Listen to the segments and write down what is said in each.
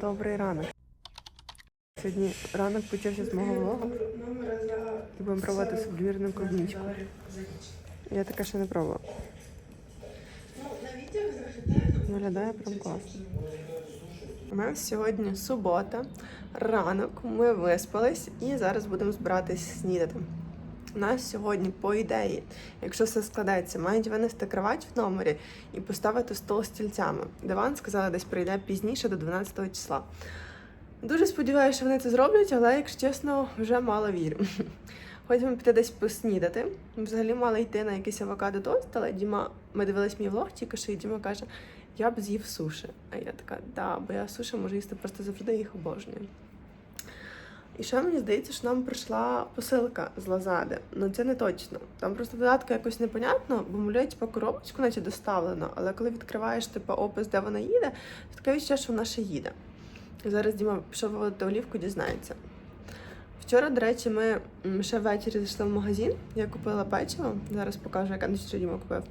Добрий ранок. Сьогодні ранок почався з мого влогу. І будемо пробувати сублімірну клубничку. Я таке ще не пробувала. Виглядає прям класно. У нас сьогодні субота, ранок, ми виспались і зараз будемо збиратись снідати. У нас сьогодні, по ідеї, якщо все складається, мають винести кровать в номері і поставити стол стільцями. Диван сказала, десь прийде пізніше до 12 числа. Дуже сподіваюся, що вони це зроблять, але, якщо чесно, вже мало вірю. Хочемо піти десь поснідати. Взагалі мали йти на якийсь авокадо тост, але Діма, ми дивились мій влог тільки що, і Діма каже, я б з'їв суші. А я така, да, бо я суші можу їсти просто завжди їх обожнюю. І ще мені здається, що нам прийшла посилка з Лазади. Ну це не точно. Там просто додатка якось непонятно, бо малюють по коробочку, наче доставлено, але коли відкриваєш типу, опис, де вона їде, то таке відчуття, що вона ще їде. Зараз Діма пішов виводити олівку, дізнається. Вчора, до речі, ми ще ввечері зайшли в магазин. Я купила печиво. Зараз покажу, яке що Діма купив,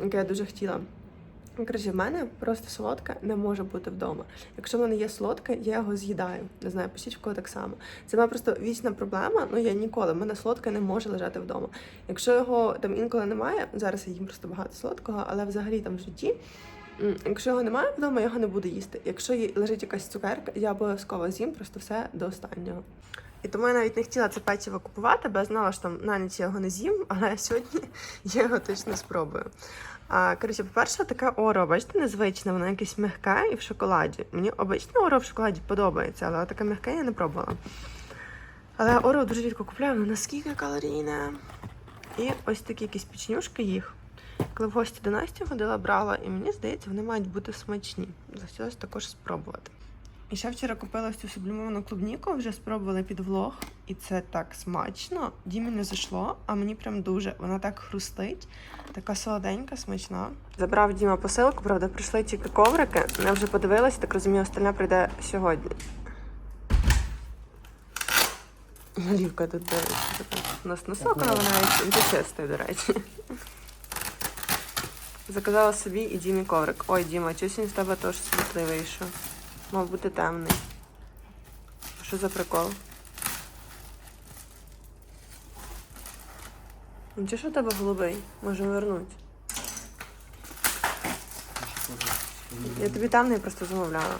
яке я дуже хотіла. Коротше, в мене просто солодке не може бути вдома. Якщо в мене є солодке, я його з'їдаю. Не знаю, пишіть в кого так само. Це моя просто вічна проблема. Ну я ніколи. в мене солодке не може лежати вдома. Якщо його там інколи немає, зараз я їм просто багато солодкого, але взагалі там в житті. Якщо його немає вдома, я його не буду їсти. Якщо лежить якась цукерка, я обов'язково з'їм просто все до останнього. І тому я навіть не хотіла це печиво купувати, бо я знала, що там на ніч я його не з'їм, але сьогодні я його точно спробую. Коротше, по-перше, така оро, бачите, незвична, вона якесь м'яка і в шоколаді. Мені обична оро в шоколаді подобається, але така м'яка я не пробувала. Але оро дуже рідко купляю, вона наскільки калорійна. І ось такі якісь печенюшки їх. Коли в гості до Насті ходила, брала, і мені здається, вони мають бути смачні. Захотілося також спробувати. І ще вчора купила ось цю сублімовану клубніку, вже спробували під влог, і це так смачно. Дімі не зайшло, а мені прям дуже. Вона так хрустить, така солоденька, смачна. Забрав Діма посилку, правда, прийшли тільки коврики. Я вже подивилася, так розумію, остальне прийде сьогодні. Олівка тут дивиться. У нас носок наваляється, він чистий, до речі. Заказала собі і Дімі коврик. Ой, Діма, чогось він з тебе теж світлий вийшов. Мав бути темний. Що за прикол? Ну, чи що в тебе голубий? Можемо вернути. Я тобі темний просто замовляла.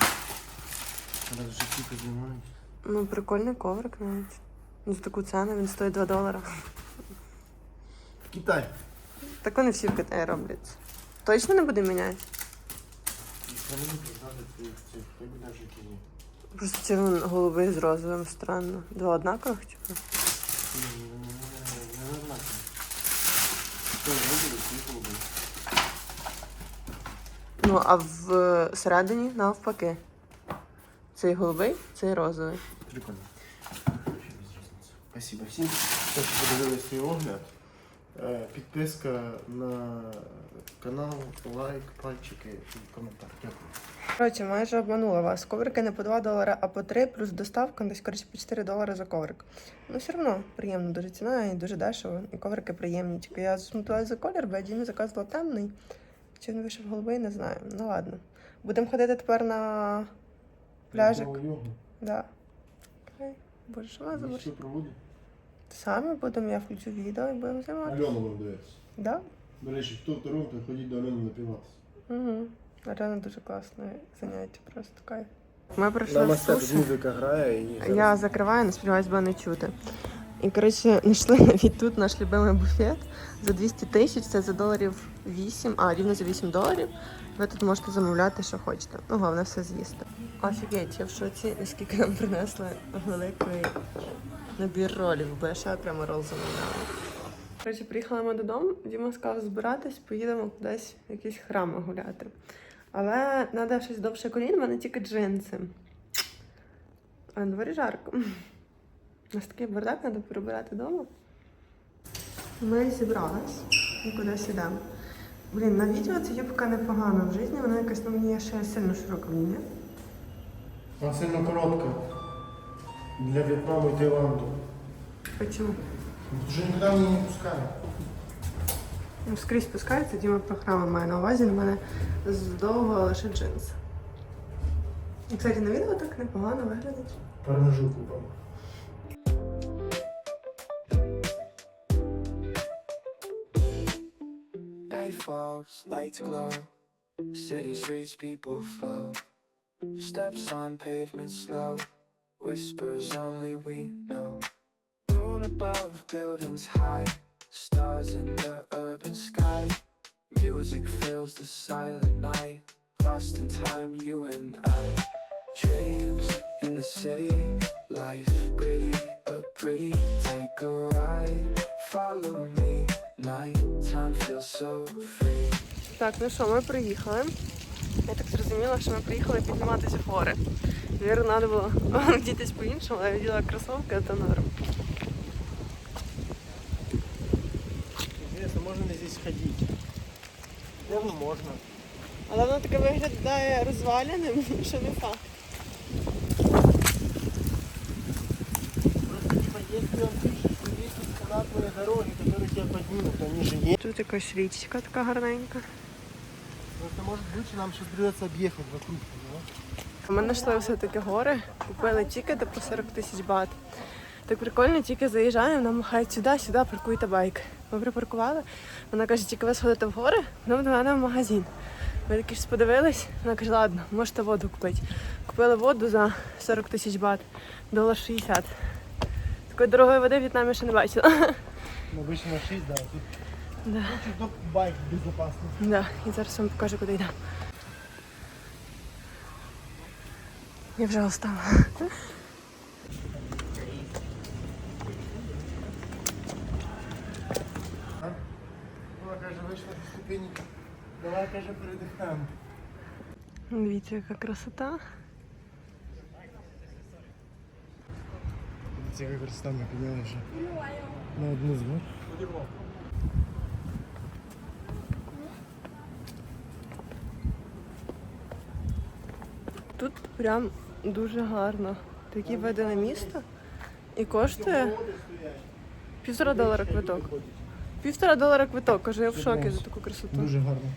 Ну, прикольний коврик навіть. Ну, За таку ціну він стоїть 2 долара. Китай. Так вони всі в Китаї роблять. Точно не буде міняти? Просто це він голубий з розовим странно. Два однакових, типу. Ні, ні, не голуби. Ну, а в середині навпаки. Цей голубий, цей розовий. Прикольно. Спасибо всім, хто подивились свій огляд. Е, Підписка на канал, лайк, пальчики і коментар. Дякую. Коротше, майже обманула вас. Коврики не по 2 долари, а по 3, плюс доставка десь коротше по 4 долари за коврик. Ну, все одно приємно дуже ціна і дуже дешево. І коврики приємні. Тільки я засмутилась за колір, бо я Дімі заказувала темний. Чи він вийшов голубий, не знаю. Ну ладно. Будемо ходити тепер на пляжик. Да. Окей. Боже, що вона за Ви борщ? що проводите? Самі будемо, я включу відео і будемо знімати. Альону вам дивиться. Да? До речі, хто в Торонто, ходіть до Альони напіватися. Угу. Реально дуже класне заняття, просто кайф. Ми прийшли в суші. музика грає і Я закриваю, не сподіваюсь, буде не чути. І коротше, знайшли навіть тут наш любимий буфет за 200 тисяч, це за доларів 8, а рівно за 8 доларів. Ви тут можете замовляти, що хочете. Ну, головне все з'їсти. Офігеть, я в шоці, наскільки нам принесли великий набір ролів, бо я ще прямо рол замовляла. Коротше, приїхали ми додому, Діма сказав збиратись, поїдемо кудись в якісь храми гуляти. Але треба щось довше колін, в мене тільки джинси. А на дворі жарко. У нас такий бардак, треба прибирати вдома. Ми зібрались і кудись йдемо. Блін, на відео ця юбка непогана. В житті вона якась на мені ще сильно широка в ній. Вона сильно коротка. Для В'єтнаму і Таїланду. Почему? Вже нікуди мені не пускає. Ну, скрізь спускається, Діма програма має на увазі, на мене здовго лише джинси. І, кстати, на відео так непогано виглядить. Купом. Night falls, lights glow. City streets, people flow. Steps on pavement slow. Whispers only we know. Moon above, buildings high. Stars in the urban sky. Music fills the silent night. Lost in time, you and I. Dreams in the city. Life pretty, but pretty. Take a ride. Follow me. Nighttime feels so free. Так, ну що, ми приїхали. Я так зрозуміла, що ми приїхали підніматися в гори. Вірно, треба було вдітись по-іншому, але я виділа кросовки, то норм. Интересно, можно ли здесь ходить? Наверное, можно. Але воно таке виглядає розваляним, що не факт. Дороги. Тут якась річка така гарненька. Просто может быть, что нам сейчас придется объехать вокруг. поняла? Ми знайшли все-таки гори, купили тікети по 40 тисяч бат. Так прикольно, тільки заїжджаємо, нам махають сюди, сюди, паркуйте байк. Ми припаркували. Вона каже, тільки ви сходите в гори, ну до мене в магазин. Ми такі ж подивились, вона каже, ладно, можете воду купити. Купили воду за 40 тисяч бат, долар 60. Такої дорогої води в В'єтнамі ще не бачила. Ну, обычно на 6, да. Тут Да. лучше только байк безопасный. Да, і зараз вам покажу, куди йдемо. Я вже устала. Ну, каже, вийшла до ступені. Давай, каже, передихаємо. Дивіться, яка красота. Ці красота ми підняли вже на одну з гор. Прям дуже гарно. Такі види на місто. І коштує півтора долара квиток. Півтора долара квиток, кажу, я в шокі за таку красоту. Дуже гарно.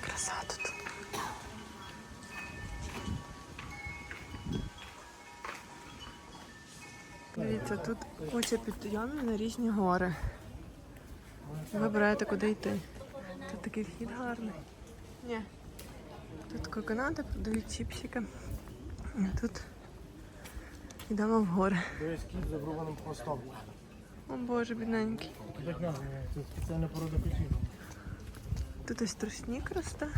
Краса тут. Дивіться, тут куча підйомів на різні гори. Ви обираєте, куди йти. Тут такий вхід гарний. Ні. Тут коконати продають чіпсики. А тут йдемо в гори. Дивись, кіт з заброваним хвостом. О боже, бідненький. Називається? Це спеціальна порода котів. Тут ось тростник росте.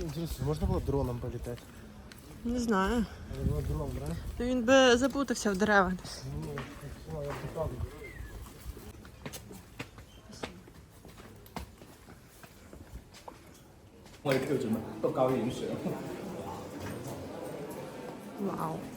Інтересно, можна було дроном політати? Не знаю. Треба було дрон, да? Ну, Він би запутався в деревах. Ні, так все, я б 我哋叫做乜都高影相哇哦。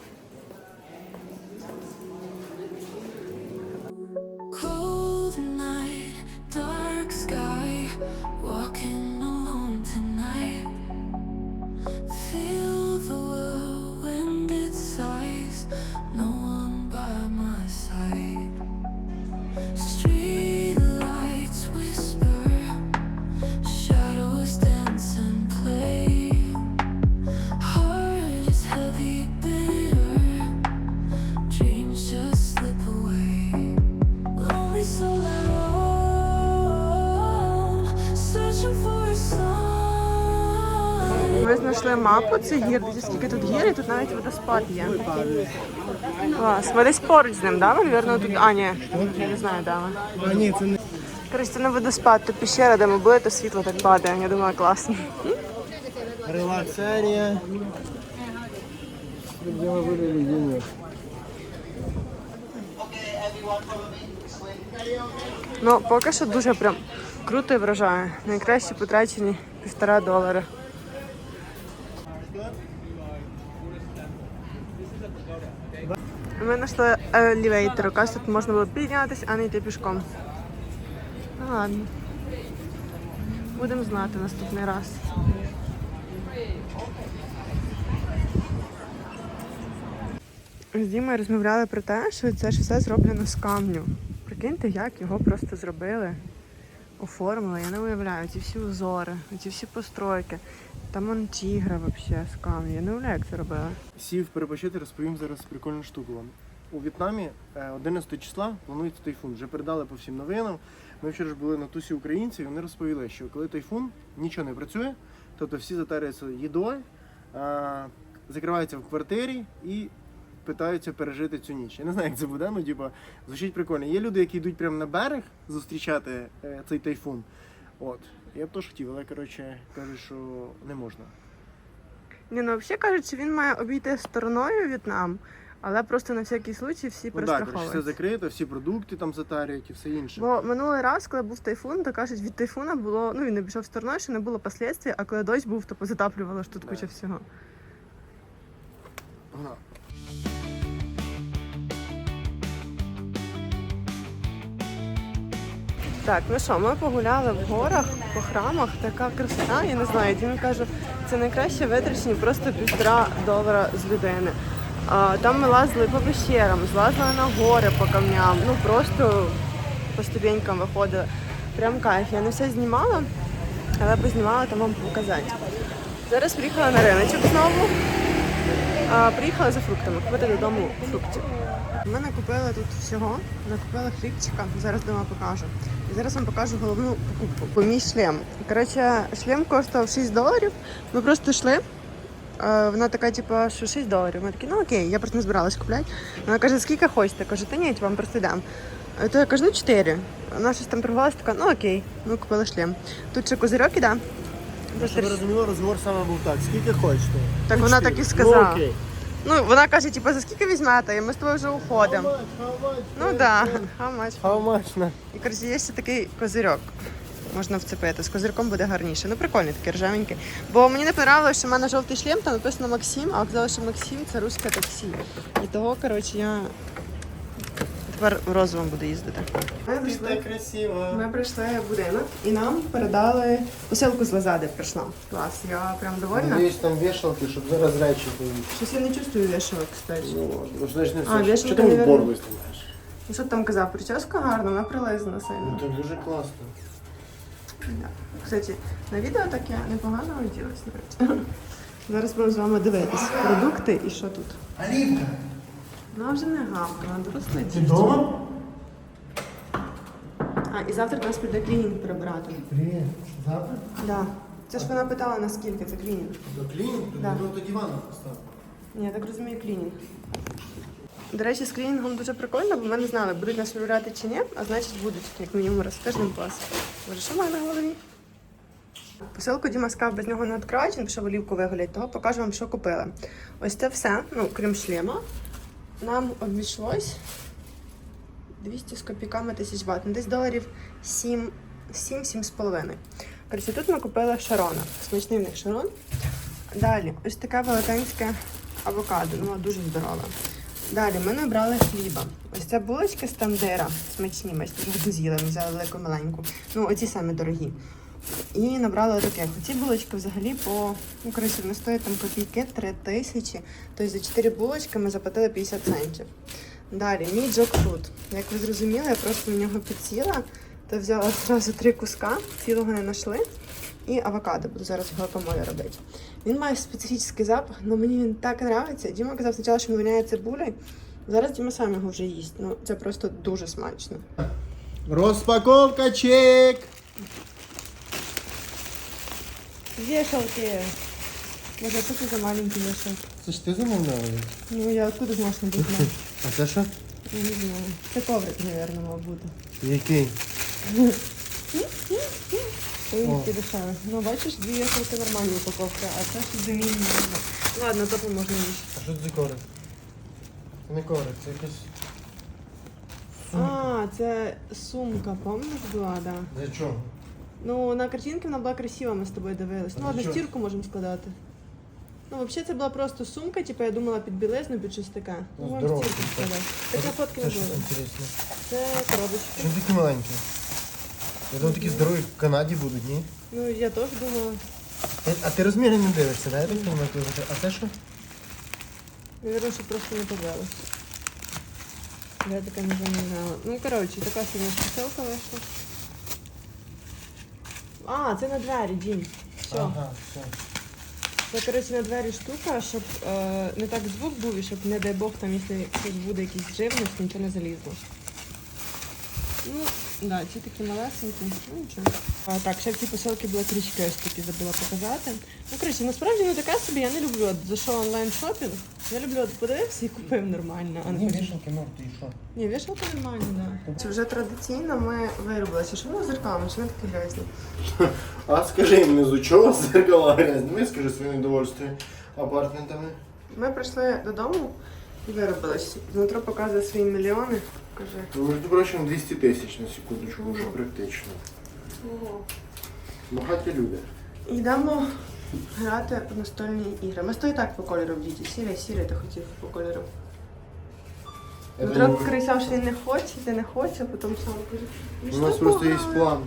Sign. Мапу цих гір, дивіться, скільки тут гір, і тут навіть водоспад є. Клас. Ви десь поруч з ним, да? Ви, Вірно, тут. А, ні. Я не знаю, де ви. А ні, це не. Коротше, це не водоспад, то піщера, де ми були, то світло так падає. Я думаю, класно. Релаксарія. Де ми були людьми. Ну, поки що дуже прям круто і вражає. Найкраще потрачені півтора долара. Ми знайшли елівейтер, оказується, тут можна було піднятися, а не йти пішком. Ну ладно. Будемо знати наступний раз. З Дімою розмовляли про те, що це ж все зроблено з камню. Прикиньте, як його просто зробили. Оформила. Я не уявляю, ці всі узори, ці всі постройки. Там он тігра взагалі з камня. Я не уявляю, як це робила. Сів перепочити, розповім зараз прикольну штуку вам. У В'єтнамі е, 11 числа планується тайфун. Вже передали по всім новинам. Ми вчора ж були на тусі українців, і вони розповіли, що коли тайфун нічого не працює, тобто всі затарюються їдою, е, закриваються в квартирі і питаються пережити цю ніч. Я не знаю, як це буде, ну типа звучить прикольно. Є люди, які йдуть прямо на берег зустрічати е, цей тайфун. От. Я б теж хотів, але коротше кажуть, що не можна. Ні, ну взагалі кажуть, що він має обійти стороною В'єтнам, але просто на всякий случай всі Ну так, коротше, все перестраховуються. закрито, всі продукти там затарюють і все інше. Бо минулий раз, коли був тайфун, то кажуть, від тайфуна було, ну він не пішов стороною, що не було последствій, а коли дощ був, то позатаплювало ж тут Да. куча всього. Погнали. Так, ну що, ми погуляли в горах, по храмах, така красота, я не знаю. Дім каже, це найкраще витрачені просто півтора долара з людини. А, там ми лазили по пещерам, злазили на гори по камням, ну просто по ступенькам виходили. Прям кайф. Я не все знімала, але познімала там вам показати. Зараз приїхала на риночок знову. А, приїхала за фруктами, купити додому фруктів. Ми накупили тут всього, накупили хлібчика, зараз дома покажу. І зараз вам покажу головну покупку. По мій шлем. Коротше, шлем коштував 6 доларів. Ми просто йшли. е, Вона така, типу, що 6 доларів. Ми такі, ну окей, я просто не збиралась купляти. Вона каже, скільки хочете? Кажу, та ні, я вам просто дам. Е, То я кажу, ну 4. Вона щось там торгувалася, така, ну окей, ми купили шлем. Тут ще козирьок іде. Щоб ви розуміли, розговор саме був так. Скільки хочете? Так Ну, вона так і сказала. Ну, окей. Ну, вона каже, типу, за скільки візьмете? І ми з тобою вже уходимо. Ну так, да. how much? How much? на? І коротше, є ще такий козирьок. Можна вцепити. З козирком буде гарніше. Ну, прикольний такий ржавенький. Бо мені не подобалося, що в мене жовтий шлем, там написано Максим, а оказалося, що Максим це руське таксі. І того, коротше, я тепер в розовому буду їздити. Ми прийшли, красиво. ми прийшли в будинок і нам передали посилку з Лазади прийшла. Клас, я прям довольна. Є там вішалки, щоб зараз речі були. Щось я не чувствую вішалок, кстати. Ну, ну, не А, все. вішалки, Що ти в наверно. бор виставляєш? Ну що ти там казав? Прическа гарна, вона прилизана Ну, сильно. так дуже класно. Да. Кстати, на відео так я непогано оділась, до речі. Зараз будемо з вами дивитись продукти і що тут. Алінка, Вона вже не гавка, вона доросла ти дівчина. вдома? А, і завтра нас прийде клінінг прибрати. Привіт. Завтра? Да. Це ж вона питала, наскільки це клінінг. До клініку? Да. Ну, тоді ванну поставив. Ні, я так розумію, клінінг. До речі, з клінінгом дуже прикольно, бо ми не знали, будуть нас вибирати чи ні, а значить будуть, як мінімум раз в тиждень клас. Боже, що в мене на голові? Посилку Діма сказав, без нього не відкривають, він пішов олівку вигулять, того покажу вам, що купили. Ось це все, ну, крім шлема, нам обійшлось 200 з копійками тисяч бат. Ну, десь доларів 7, 7 з. Коротше, тут ми купили шарона. Смачний в них шарон. Далі, ось таке велетенське авокадо, ну дуже здорове. Далі ми набрали хліба. Ось це булочки з тандира, смачні, ми з'їли, ми взяли велику маленьку. Ну, оці самі дорогі. І набрали таке. Ці булочки взагалі по ну, коротше, вони стоять там копійки 3 тисячі. Тобто за 4 булочки ми заплатили 50 центів. Далі, мій джокфрут. Як ви зрозуміли, я просто на нього підсіла, то взяла одразу три куска, цілого не знайшли. І авокадо, буду зараз гуакамоле робити. Він має специфічний запах, але мені він так подобається. Діма казав спочатку, що він воняє. Зараз Діма сам його вже їсть. Ну, це просто дуже смачно. Розпаковка чек! Вішалки. Може, що це за маленькі вішалки? Це ж ти замовляла? Ну, я откуда зможу бути? А це що? Я не знаю. Це коврик, мабуть, мав бути. Який? Ой, дешеві. Ну, бачиш, дві вішалки нормальні упаковка, а це ще замінні. Ладно, топу можна їсти. А що це за корик? Це не корик, це якась... А, це сумка, пам'ятаєш, була, да. Для чого? Ну, на картинці вона була красива, ми з тобою дивились. Ну, А ладно, чого? стірку можемо складати. Ну, взагалі, це була просто сумка, типу, я думала під білизну, під щось таке. Ну, Ну, вам здорово, стірку так. складати. Таке фотки не Це було. щось інтересне. Це коробочки. Чому такі маленькі? Я думав, такі здорові в Канаді будуть, ні? Ну, я теж думала. Е, А ти розміри не дивишся, да? Я так розумію, коли ти- А це що? Навірно, що просто не побилось. Я таке не замовляла. Ну, коротше, така собі посилка вийшла. А, це на двері, Дім. Все. Ага, все. Це, коротше, на двері штука, щоб е, не так звук був і щоб, не дай Бог, там, якщо щось буде якийсь живність, нічого не залізло. Ну, да, ці такі малесенькі, ну нічого. А, так, ще в цій посилці була трішки ось такі забула показати. Ну, коротше, насправді ну така собі, я не люблю. От, зайшов онлайн шопінг. Я люблю от подивився і купив нормально. А не хочу- вішалки, ну ти що? Ні, вішалка нормально, да. Це вже традиційно ми виробилися. Що воно з зеркалами, що вони такі грязні? А скажи їм чого зеркала грязні? Вискажи своє недовольство апартментами. Ми прийшли додому і виробилися. Дмитро показує свої мільйони. Каже. Ну, між прочим, 200 тисяч на секундочку, вже практично. Багаті люди. Йдемо грати в настольні ігри. Ми сто і так по кольору в діті. Сірий, сірий, ти хотів по кольору. Дмитро кричав, що він не хоче, ти не хоче, а потім сам каже. «Ну, У що нас просто є погано?» план.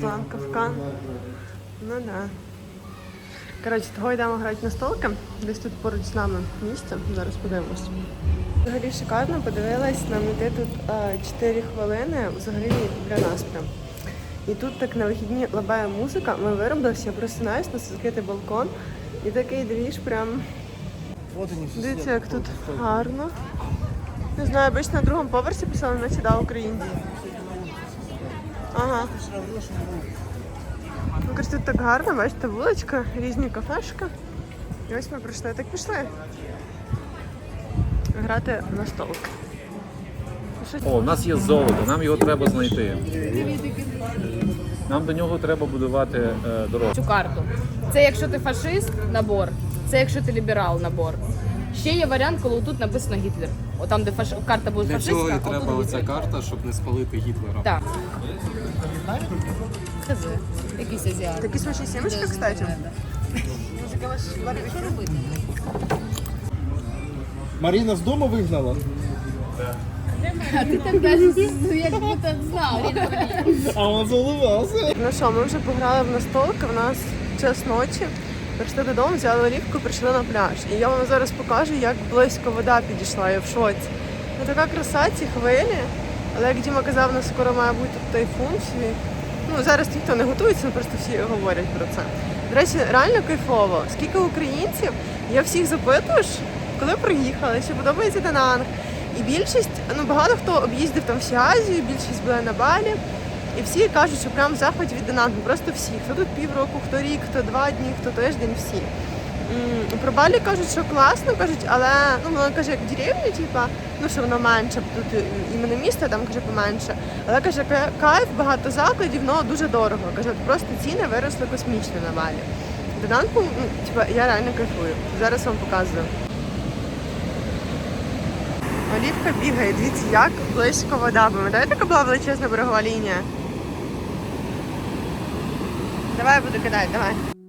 План Кавкан. Ну да. Коротше, того йдемо грати на столки. Десь тут поруч з нами місце. Зараз подивимось. Взагалі шикарно, подивилась, нам йде тут е, 4 хвилини, взагалі для нас прям. І тут так на вихідні лабає музика, ми виробилися, я просинаюсь, у нас закритий балкон. І такий двіж прям. Дивіться, як тут гарно. Не знаю, обично на другому поверсі писали, наче да, українці. Ага. Ну, коротше, тут так гарно, бачите, вуличка, різні кафешки. І ось ми прийшли, так пішли. Грати на столки. О, у нас є золото, нам його треба знайти. Нам до нього треба будувати е, дорогу. цю карту. Це якщо ти фашист, набор. Це якщо ти ліберал, набор. Ще є варіант, коли тут написано Гітлер. О, там, де фаш... карта буде Для фашистська, цього і отут треба Гітлер. оця карта, щоб не спалити Гітлера. Так. Хз. Якийсь азіат. Такі смачні сімечки, кстати. Маріна з дому вигнала? А ти так навіть ну, як будто знав. А вона заливався. Ну що, ми вже пограли в настолки, в нас час ночі. Прийшли додому, взяли олівку, прийшли на пляж. І я вам зараз покажу, як близько вода підійшла, я в шоці. Ну така краса, ці хвилі. Але як Діма казав, у нас скоро має бути тайфун. Ну зараз ніхто не готується, просто всі говорять про це. До речі, реально кайфово. Скільки українців, я всіх запитую, коли приїхали, чи подобається Дананг. І більшість, ну багато хто об'їздив там всю Азію, більшість була на Балі. І всі кажуть, що прям захват від Данангу, просто всі. Хто тут півроку, хто рік, хто два дні, хто тиждень, всі. Про Балі кажуть, що класно, кажуть, але ну воно каже, як в деревні, типа, ну що воно менше, тут іменно місто там каже поменше. Але каже, кайф, багато закладів, але дуже дорого. Каже, просто ціни виросли космічно на Балі. Данангу, ну, типа, я реально кайфую. Зараз вам показую. Олівка бігає, дивіться, як близько вода. Пам'ятаєте, яка була величезна берегова лінія? Давай я буду кидати, давай.